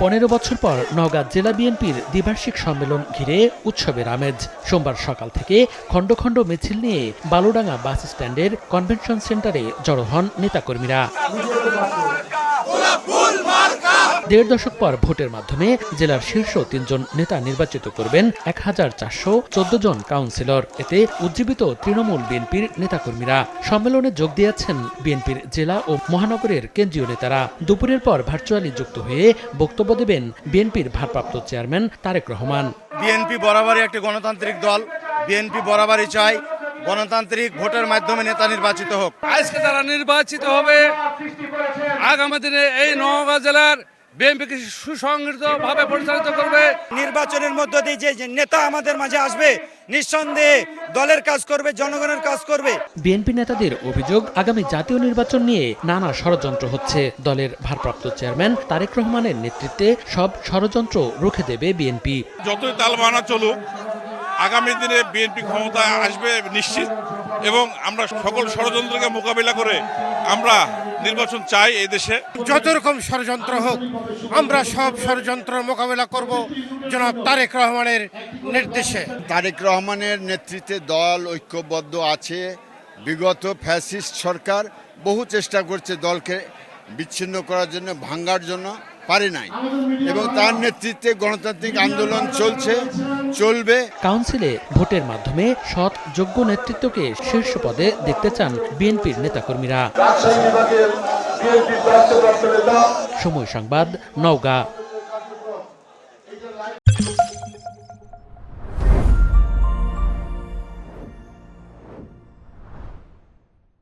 পনেরো বছর পর নওগাঁ জেলা বিএনপির দ্বিবার্ষিক সম্মেলন ঘিরে উৎসবের আমেজ। সোমবার সকাল থেকে খণ্ড খণ্ড মিছিল নিয়ে বালুডাঙ্গা বাস স্ট্যান্ডের কনভেনশন সেন্টারে জড়ো হন নেতাকর্মীরা। দেড় দশক পর ভোটের মাধ্যমে জেলার শীর্ষ তিনজন নেতা নির্বাচিত করবেন এক হাজার চারশো চোদ্দ জন কাউন্সিলর। এতে উজ্জীবিত তৃণমূল বিএনপির নেতাকর্মীরা সম্মেলনে যোগ দিয়েছেন বিএনপির জেলা ও মহানগরের কেন্দ্রীয় নেতারা। দুপুরের পর ভার্চুয়ালি যুক্ত হয়ে বক্তব্য দেবেন বিএনপির ভারপ্রাপ্ত চেয়ারম্যান তারেক রহমান। বিএনপি বরাবরই একটি গণতান্ত্রিক দল। বিএনপি বরাবরই চায় গণতান্ত্রিক ভোটের মাধ্যমে নেতা নির্বাচিত হোক। আজকে তারা নির্বাচিত হবে আগামী দিনে এই নওগাঁ জেলার বিএনপিকে পরিচালিত করবে। নির্বাচনের মধ্য দিয়ে যে যে নেতা আমাদের মাঝে আসবে নিঃসন্দেহে দলের কাজ করবে জনগণের কাজ করবে। বিএনপি নেতাদের অভিযোগ আগামী জাতীয় নির্বাচন নিয়ে নানা ষড়যন্ত্র হচ্ছে। দলের ভারপ্রাপ্ত চেয়ারম্যান তারেক রহমানের নেতৃত্বে সব ষড়যন্ত্র রুখে দেবে বিএনপি। যতই তালবানা চলুক আগামী দিনে বিএনপি ক্ষমতায় আসবে নিশ্চিত এবং আমরা সকল ষড়যন্ত্রকে মোকাবিলা করে আমরা নির্বাচন চাই এই দেশে। যত রকম ষড়যন্ত্র হোক আমরা সব ষড়যন্ত্র মোকাবেলা করব জনাব তারেক রহমানের নির্দেশে। তারেক রহমানের নেতৃত্বে দল ঐক্যবদ্ধ আছে বিগত ফ্যাসিস্ট সরকার বহু চেষ্টা করছে দলকে বিচ্ছিন্ন করার জন্য ভাঙ্গার জন্য। পারে নাই। এবং তার নেতৃত্বে গণতান্ত্রিক আন্দোলন চলছে চলবে। কাউন্সিলে ভোটের মাধ্যমে সৎ যোগ্য নেতৃত্বকে শীর্ষ পদে দেখতে চান বিএনপির নেতাকর্মীরা। সময় সংবাদ নওগাঁ।